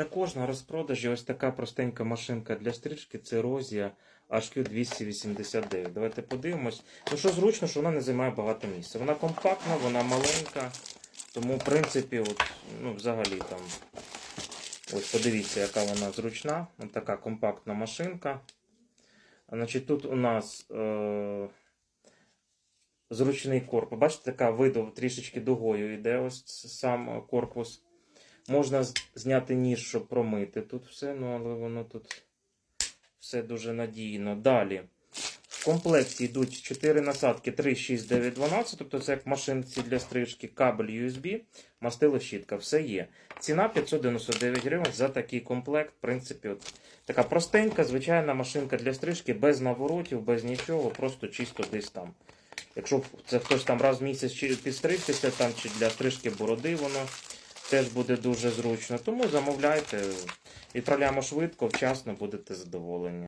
Також на розпродажі ось така простенька машинка для стрижки це Розія HQ289. Давайте подивимось. Ну що зручно, що вона не займає багато місця. Вона компактна, вона маленька, тому в принципі, от, ну, взагалі там. Ось подивіться, яка вона зручна. Ось така компактна машинка. Значить, тут у нас е- зручний корпус. Бачите, така видов трішечки дугою йде ось сам корпус. Можна зняти ніж, щоб промити тут все, ну але воно тут все дуже надійно. Далі. В комплекті йдуть 4 насадки 3, 6, 9, 12, тобто це як машинці для стрижки, кабель USB, мастило щітка, все є. Ціна 599 гривень за такий комплект. В принципі, от, така простенька, звичайна машинка для стрижки, без наворотів, без нічого, просто чисто десь там. Якщо це хтось там раз в місяць підстригтися, там, чи для стрижки бороди воно теж буде дуже зручно. Тому замовляйте, відправляємо швидко, вчасно будете задоволені.